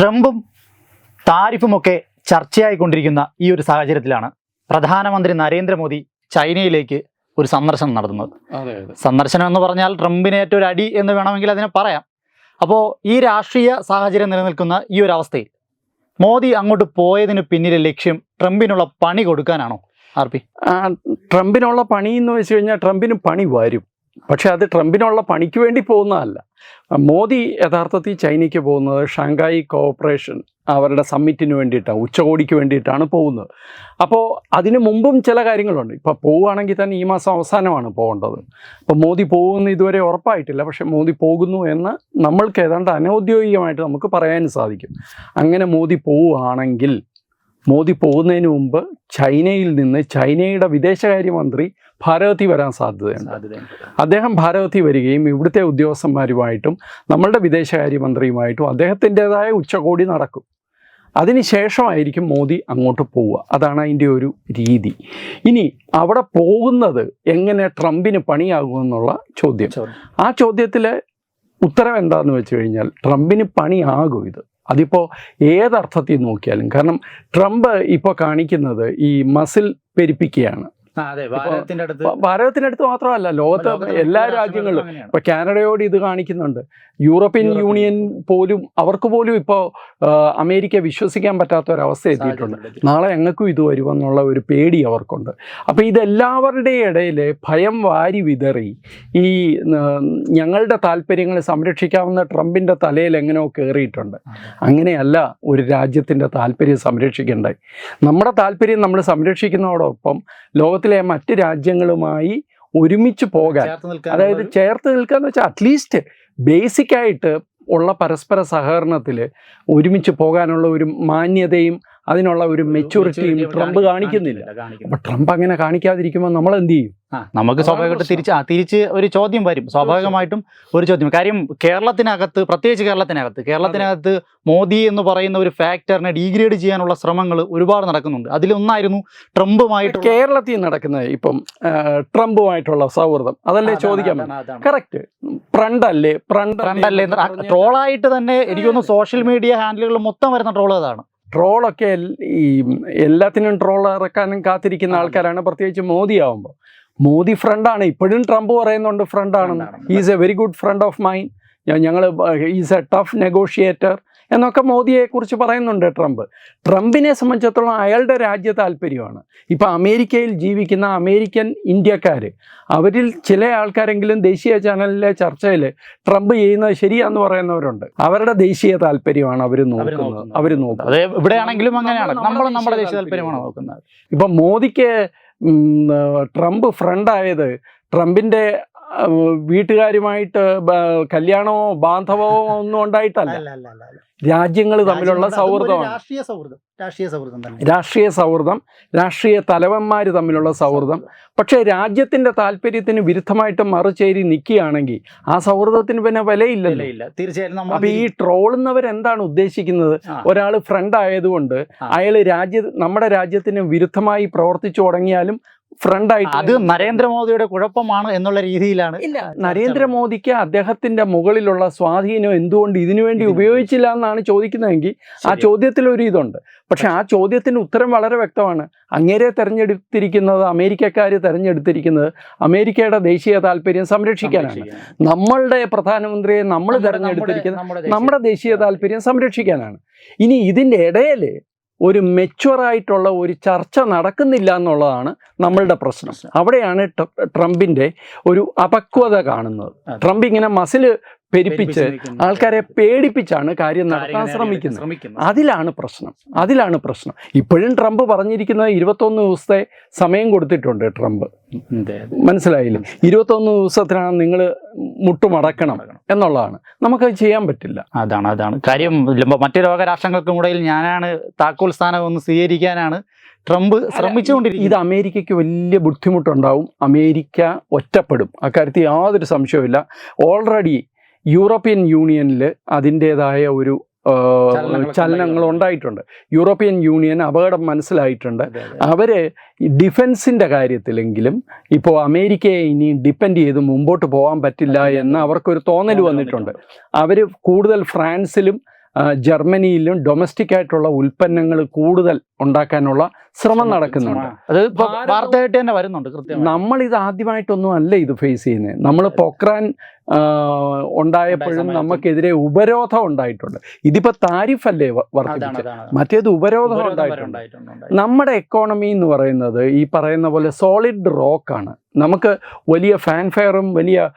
ട്രംപും താരിഫുമൊക്കെ ചർച്ചയായിക്കൊണ്ടിരിക്കുന്ന ഈ ഒരു സാഹചര്യത്തിലാണ് പ്രധാനമന്ത്രി നരേന്ദ്രമോദി ചൈനയിലേക്ക് ഒരു സന്ദർശനം നടത്തുന്നത്. സന്ദർശനം എന്ന് പറഞ്ഞാൽ ട്രംപിന് ഏറ്റവും ഒരു അടി എന്ന് വേണമെങ്കിൽ അതിനെ പറയാം. അപ്പോൾ ഈ രാഷ്ട്രീയ സാഹചര്യം നിലനിൽക്കുന്ന ഈ ഒരു അവസ്ഥയിൽ മോദി അങ്ങോട്ട് പോയതിന് പിന്നിലെ ലക്ഷ്യം ട്രംപിനുള്ള പണി കൊടുക്കാനാണോ ആർ പി? ട്രംപിനുള്ള പണി എന്ന് വെച്ച് കഴിഞ്ഞാൽ ട്രംപിന് പണി വരും. പക്ഷെ അത് ട്രംപിനുള്ള പണിക്ക് വേണ്ടി പോകുന്നതല്ല. മോദി യഥാർത്ഥത്തിൽ ചൈനയ്ക്ക് പോകുന്നത് ഷാങ്കായി കോഓപ്പറേഷൻ അവരുടെ സമ്മിറ്റിന് വേണ്ടിയിട്ടാണ് ഉച്ചകോടിക്ക് വേണ്ടിയിട്ടാണ് പോകുന്നത്. അപ്പോൾ അതിന് മുമ്പും ചില കാര്യങ്ങളുണ്ട്. ഇപ്പോൾ പോവുകയാണെങ്കിൽ തന്നെ ഈ മാസം അവസാനമാണ് പോകേണ്ടത്. അപ്പോൾ മോദി പോകുമെന്ന് ഇതുവരെ ഉറപ്പായിട്ടില്ല. പക്ഷേ മോദി പോകുന്നു എന്ന് നമ്മൾക്ക് ഏതാണ്ട് അനൗദ്യോഗികമായിട്ട് നമുക്ക് പറയാനും സാധിക്കും. അങ്ങനെ മോദി പോവുകയാണെങ്കിൽ മോദി പോകുന്നതിന് മുമ്പ് ചൈനയിൽ നിന്ന് ചൈനയുടെ വിദേശകാര്യമന്ത്രി ഭാരതത്തിൽ വരാൻ സാധ്യതയുണ്ട്. അദ്ദേഹം ഭാരതത്തിൽ വരികയും ഇവിടുത്തെ ഉദ്യോഗസ്ഥന്മാരുമായിട്ടും നമ്മളുടെ വിദേശകാര്യമന്ത്രിയുമായിട്ടും അദ്ദേഹത്തിന്റെതായ ഉച്ചകോടി നടക്കും. അതിനുശേഷമായിരിക്കും മോദി അങ്ങോട്ട് പോവുക. അതാണ് അതിന്റെ ഒരു രീതി. ഇനി അവിടെ പോകുന്നത് എങ്ങനെ ട്രംപിന് പണിയാകുമെന്നുള്ള ചോദ്യം. ആ ചോദ്യത്തിലെ ഉത്തരം എന്താണെന്ന് വെച്ച് കഴിഞ്ഞാൽ ട്രംപിന് പണിയാകും ഇത്. അതിപ്പോൾ ഏതർത്ഥത്തിൽ നോക്കിയാലും കാരണം ട്രംപ് ഇപ്പോൾ കാണിക്കുന്നത് ഈ മസിൽ പെരുപ്പിക്കുകയാണ്. ഭാരതത്തിന്റെ അടുത്ത് മാത്രമല്ല ലോകത്ത് എല്ലാ രാജ്യങ്ങളിലും ഇപ്പൊ കാനഡയോട് ഇത് കാണിക്കുന്നുണ്ട്. യൂറോപ്യൻ യൂണിയൻ പോലും അവർക്ക് പോലും ഇപ്പോൾ അമേരിക്ക വിശ്വസിക്കാൻ പറ്റാത്ത ഒരവസ്ഥ എത്തിയിട്ടുണ്ട്. നാളെ ഞങ്ങൾക്കും ഇത് വരുമെന്നുള്ള ഒരു പേടി അവർക്കുണ്ട്. അപ്പോൾ ഇതെല്ലാവരുടെ ഇടയിൽ ഭയം വാരി വിതറി ഈ ഞങ്ങളുടെ താല്പര്യങ്ങൾ സംരക്ഷിക്കാവുന്ന ട്രംപിന്റെ തലയിൽ എങ്ങനെയോ കയറിയിട്ടുണ്ട് അങ്ങനെയല്ല ഒരു രാജ്യത്തിന്റെ താല്പര്യം സംരക്ഷിക്കേണ്ടത്. നമ്മുടെ താല്പര്യം നമ്മൾ സംരക്ഷിക്കുന്നതോടൊപ്പം ലോകത്തിലെ മറ്റ് രാജ്യങ്ങളുമായി ഒരുമിച്ച് പോകാൻ അതായത് ചേർത്ത് നിൽക്കുക എന്ന് വെച്ചാൽ അറ്റ്ലീസ്റ്റ് ബേസിക് ആയിട്ട് ഉള്ള പരസ്പര സഹകരണത്തിൽ ഒരുമിച്ച് പോകാനുള്ള ഒരു മാന്യതയും അതിനുള്ള ഒരു മെച്യൂരിറ്റിയും ട്രംപ് കാണിക്കുന്നില്ല അപ്പൊ ട്രംപ് അങ്ങനെ കാണിക്കാതിരിക്കുമ്പോൾ നമ്മൾ എന്ത് ചെയ്യും? നമുക്ക് സ്വാഭാവികമായിട്ട്. തിരിച്ച് ആ തിരിച്ച് ഒരു ചോദ്യം വരും. സ്വാഭാവികമായിട്ടും ഒരു ചോദ്യം. കാര്യം കേരളത്തിനകത്ത് പ്രത്യേകിച്ച് കേരളത്തിനകത്ത് കേരളത്തിനകത്ത് മോദി എന്ന് പറയുന്ന ഒരു ഫാക്ടറിനെ ഡീഗ്രേഡ് ചെയ്യാനുള്ള ശ്രമങ്ങൾ ഒരുപാട് നടക്കുന്നുണ്ട്. അതിലൊന്നായിരുന്നു ട്രംപുമായിട്ട് കേരളത്തിൽ നടക്കുന്നത് ഇപ്പം ട്രംപുമായിട്ടുള്ള സൗഹൃദം. അതല്ലേ ചോദിക്കാൻ കറക്റ്റ് പ്രണ്ടല്ലേ ഫ്രണ്ട് ഫ്രണ്ടല്ലേ? ട്രോളായിട്ട് തന്നെ എനിക്കൊന്ന് സോഷ്യൽ മീഡിയ ഹാൻഡിലുകൾ മൊത്തം വരുന്ന ട്രോൾ അതാണ്. ട്രോളൊക്കെ ഈ എല്ലാത്തിനും ട്രോൾ ഇറക്കാനും കാത്തിരിക്കുന്ന ആൾക്കാരാണ്. പ്രത്യേകിച്ച് മോദി ആവുമ്പോൾ മോദി ഫ്രണ്ടാണ് ഇപ്പോഴും ട്രംപ് പറയുന്നുണ്ട് ഫ്രണ്ടാണെന്ന് ഫ്രണ്ടാണെന്ന്. Is a very good friend of mine ഞങ്ങൾ ഈസ് എ ടഫ് നെഗോഷിയേറ്റർ എന്നൊക്കെ മോദിയെ കുറിച്ച് പറയുന്നുണ്ട് ട്രംപ്. ട്രംപിനെ സംബന്ധിച്ചിടത്തോളം അയാളുടെ രാജ്യ താല്പര്യമാണ്. ഇപ്പോൾ അമേരിക്കയിൽ ജീവിക്കുന്ന അമേരിക്കൻ ഇന്ത്യക്കാർ അവരിൽ ചില ആൾക്കാരെങ്കിലും ദേശീയ ചാനലിലെ ചർച്ചയിൽ ട്രംപ് ചെയ്യുന്നത് ശരിയാന്ന് പറയുന്നവരുണ്ട്. അവരുടെ ദേശീയ താല്പര്യമാണ് അവർ നോക്കുന്നത്. അവർ നോക്കുന്നത്. അത് എവിടെയാണെങ്കിലും അങ്ങനെയാണ്. നമ്മൾ നമ്മുടെ ദേശീയ താല്പര്യമാണ് നോക്കുന്നത്. ഇപ്പൊ മോദിക്ക് ട്രംപ് ഫ്രണ്ടായത് ട്രംപിന്റെ ആ, വീട്ടുകാരുമായിട്ട് കല്യാണമോ ബാന്ധവമോ ഒന്നും ഉണ്ടായിട്ടല്ല. രാജ്യങ്ങൾ തമ്മിലുള്ള സൗഹൃദമാണ്. രാഷ്ട്രീയ സൗഹൃദം രാഷ്ട്രീയ സൗഹൃദം രാഷ്ട്രീയ സൗഹൃദം രാഷ്ട്രീയ തലവന്മാർ തമ്മിലുള്ള സൗഹൃദം. പക്ഷേ രാജ്യത്തിന്റെ താല്പര്യത്തിന് വിരുദ്ധമായിട്ട് മറുചേരി നിൽക്കുകയാണെങ്കിൽ ആ സൗഹൃദത്തിന് പിന്നെ വിലയില്ലല്ലോ. ഇല്ല തീർച്ചയായും അപ്പൊ ഈ ട്രോളുന്നവർ എന്താണ് ഉദ്ദേശിക്കുന്നത്? ഒരാൾ ഫ്രണ്ട് ആയതുകൊണ്ട്. അയാൾ രാജ്യ നമ്മുടെ രാജ്യത്തിന് വിരുദ്ധമായി പ്രവർത്തിച്ചു തുടങ്ങിയാലും ഫ്രണ്ട് ആയിട്ട് അത് നരേന്ദ്രമോദിയുടെ കുഴപ്പമാണ് എന്നുള്ള രീതിയിലാണ്. നരേന്ദ്രമോദിക്ക് അദ്ദേഹത്തിന്റെ മുകളിലുള്ള സ്വാധീനം എന്തുകൊണ്ട് ഇതിനുവേണ്ടി ഉപയോഗിച്ചില്ല എന്നാണ് ചോദിക്കുന്നതെങ്കിൽ ആ ചോദ്യത്തിൽ ഒരു ഇതുണ്ട്. പക്ഷെ ആ ചോദ്യത്തിന് ഉത്തരം വളരെ വ്യക്തമാണ്. അങ്ങേരെ തെരഞ്ഞെടുത്തിരിക്കുന്നത് അമേരിക്കക്കാർ തെരഞ്ഞെടുത്തിരിക്കുന്നത് അമേരിക്കയുടെ ദേശീയ താല്പര്യം സംരക്ഷിക്കാനാണ്. നമ്മളുടെ പ്രധാനമന്ത്രിയെ നമ്മൾ തെരഞ്ഞെടുത്തിരിക്കുന്നത് നമ്മുടെ ദേശീയ താല്പര്യം. സംരക്ഷിക്കാനാണ്. ഇനി ഇതിന്റെ ഇടയിൽ ഒരു മെച്വറായിട്ടുള്ള ഒരു ചർച്ച നടക്കുന്നില്ല എന്നുള്ളതാണ് നമ്മളുടെ പ്രശ്നം. അവിടെയാണ് ട്ര- ട്രംപിന്റെ ഒരു അപക്വത കാണുന്നത്. ട്രംപ് ഇങ്ങനെ മസിൽ പെരുപ്പിച്ച് ആൾക്കാരെ പേടിപ്പിച്ചാണ് കാര്യം നടത്താൻ ശ്രമിക്കുന്നത്. അതിലാണ് പ്രശ്നം. അതിലാണ് പ്രശ്നം. ഇപ്പോഴും ട്രംപ് പറഞ്ഞിരിക്കുന്നത് ഇരുപത്തൊന്ന് ദിവസത്തെ സമയം കൊടുത്തിട്ടുണ്ട് ട്രംപ്. മനസ്സിലായില്ലേ? ഇരുപത്തൊന്ന് ദിവസത്തിനാണ് നിങ്ങൾ മുട്ടുമടക്കണം. എന്നുള്ളതാണ്. നമുക്ക് ചെയ്യാൻ പറ്റില്ല. അതാണ് അതാണ്. കാര്യം മറ്റു ലോകരാഷ്ട്രങ്ങൾക്കും ഇടയിൽ ഞാനാണ് താക്കോൽ സ്ഥാനം ഒന്ന് സ്വീകരിക്കാനാണ് ട്രംപ് ശ്രമിച്ചുകൊണ്ടിരിക്കും ഇത് അമേരിക്കയ്ക്ക് വലിയ ബുദ്ധിമുട്ടുണ്ടാവും. അമേരിക്ക ഒറ്റപ്പെടും. അക്കാര്യത്തിൽ യാതൊരു സംശയവുമില്ല. ഓൾറെഡി യൂറോപ്യൻ യൂണിയനിൽ അതിന്റേതായ ഒരു ചലനങ്ങൾ ഉണ്ടായിട്ടുണ്ട്. യൂറോപ്യൻ യൂണിയൻ അപകടം മനസ്സിലായിട്ടുണ്ട്. അവർ ഡിഫൻസിന്റെ കാര്യത്തിലെങ്കിലും ഇപ്പോൾ അമേരിക്കയെ ഇനി ഡിപ്പെൻഡ് ചെയ്ത് മുമ്പോട്ട് പോകാൻ പറ്റില്ല എന്ന് അവർക്കൊരു തോന്നൽ വന്നിട്ടുണ്ട്. അവർ കൂടുതൽ ഫ്രാൻസിലും ജർമ്മനിയിലും ഡൊമസ്റ്റിക് ആയിട്ടുള്ള ഉൽപ്പന്നങ്ങൾ കൂടുതൽ ഉണ്ടാക്കാനുള്ള ശ്രമം നടക്കുന്നുണ്ട്. അത് വാർത്തയായിട്ട് തന്നെ വരുന്നുണ്ട് നമ്മൾ ഇത് ആദ്യമായിട്ടൊന്നും അല്ല ഇത് ഫേസ് ചെയ്യുന്നത്. നമ്മൾ പൊക്രാൻ ഉണ്ടായപ്പോഴും നമുക്കെതിരെ ഉപരോധം ഉണ്ടായിട്ടുണ്ട്. ഇതിപ്പോ താരിഫ് അല്ലേ വ- അതാണ് വർദ്ധിപ്പിച്ചത്? മറ്റേത് ഉപരോധം ഉണ്ടായിട്ടുണ്ട്. നമ്മുടെ എക്കോണമി എന്ന് പറയുന്നത് ഈ പറയുന്ന പോലെ സോളിഡ് റോക്കാണ് നമുക്ക് വലിയ ഫാൻഫെയറും വലിയ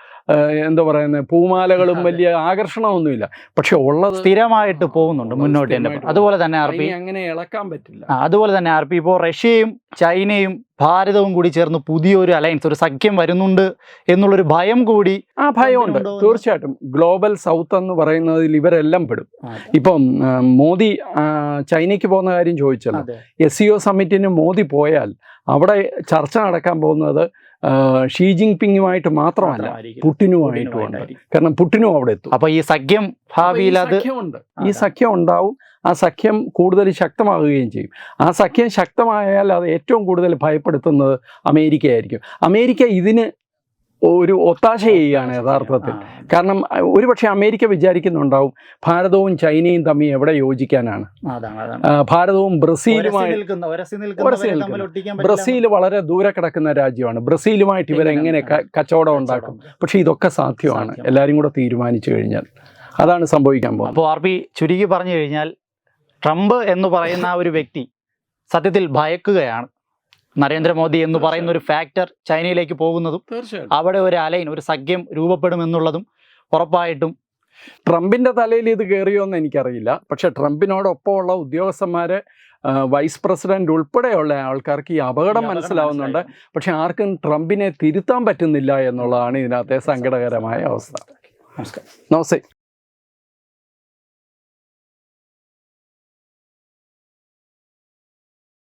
എന്താ പറയുന്നത് പൂമാലകളും വലിയ ആകർഷണമൊന്നുമില്ല. പക്ഷെ ഉള്ളത് സ്ഥിരമായിട്ട് പോകുന്നുണ്ട് മുന്നോട്ട് തന്നെ അതുപോലെ തന്നെ ആർ പി അങ്ങനെ ഇളക്കാൻ പറ്റില്ല. അതുപോലെ തന്നെ ആർ പി ഇപ്പോൾ റഷ്യയും ചൈനയും ഭാരതവും കൂടി ചേർന്ന് പുതിയൊരു അലയൻസ് ഒരു സഖ്യം വരുന്നുണ്ട് എന്നുള്ളൊരു ഭയം കൂടി ആ ഭയമുണ്ട്. തീർച്ചയായിട്ടും. ഗ്ലോബൽ സൗത്ത് എന്ന് പറയുന്നതിൽ ഇവരെല്ലാം പെടും. ഇപ്പം മോദി ചൈനയ്ക്ക് പോകുന്ന കാര്യം ചോദിച്ചല്ലോ. എസ് സി ഒ സമ്മിറ്റിന് മോദി പോയാൽ അവിടെ ചർച്ച നടക്കാൻ പോകുന്നത് ഷീ ജിങ് പിങ്ങുമായിട്ട് മാത്രമല്ല പുട്ടിനുമായിട്ടും പുട്ടിനുമായിട്ടുമുണ്ട് കാരണം പുട്ടിനും അവിടെ എത്തും. അപ്പൊ ഈ സഖ്യം ഭാവിയിൽ അത് ഈ സഖ്യം ഉണ്ടാവും ആ സഖ്യം കൂടുതൽ ശക്തമാകുകയും ചെയ്യും. ആ സഖ്യം ശക്തമായാൽ അത് ഏറ്റവും കൂടുതൽ ഭയപ്പെടുത്തുന്നത് അമേരിക്കയായിരിക്കും. അമേരിക്ക ഇതിന് ഒരു ഒത്താശ ചെയ്യുകയാണ് യഥാർത്ഥത്തിൽ. കാരണം ഒരുപക്ഷെ അമേരിക്ക വിചാരിക്കുന്നുണ്ടാവും ഭാരതവും ചൈനയും തമ്മിൽ എവിടെ യോജിക്കാനാണ്. ഭാരതവും ബ്രസീലുമായി. ബ്രസീൽ വളരെ ദൂരെ കിടക്കുന്ന രാജ്യമാണ്. ബ്രസീലുമായിട്ട് ഇവരെങ്ങനെ കച്ചവടം ഉണ്ടാക്കും? പക്ഷെ ഇതൊക്കെ സാധ്യമാണ്. എല്ലാവരും കൂടെ തീരുമാനിച്ചു കഴിഞ്ഞാൽ. അതാണ് സംഭവിക്കാൻ പോകുന്നത്. അപ്പോൾ ആർ പി ചുരുക്കി പറഞ്ഞു കഴിഞ്ഞാൽ ട്രംപ് എന്ന് പറയുന്ന ഒരു വ്യക്തി സത്യത്തിൽ ഭയക്കുകയാണ്. നരേന്ദ്രമോദി എന്ന് പറയുന്ന ഒരു ഫാക്ടർ ചൈനയിലേക്ക് പോകുന്നതും അവിടെ ഒരു അലൈൻ ഒരു സഖ്യം രൂപപ്പെടുമെന്നുള്ളതും ഉറപ്പായിട്ടും ട്രംപിന്റെ തലയിൽ ഇത് കയറിയോന്ന് എനിക്കറിയില്ല. പക്ഷെ ട്രംപിനോടൊപ്പമുള്ള ഉദ്യോഗസ്ഥന്മാര് വൈസ് പ്രസിഡന്റ് ഉൾപ്പെടെയുള്ള ആൾക്കാർക്ക് ഈ അപകടം മനസ്സിലാവുന്നുണ്ട്. പക്ഷെ ആർക്കും ട്രംപിനെ തിരുത്താൻ പറ്റുന്നില്ല എന്നുള്ളതാണ് ഇതിനകത്തെ സങ്കടകരമായ അവസ്ഥ. നമസ്കാരം. നമസ്തേ.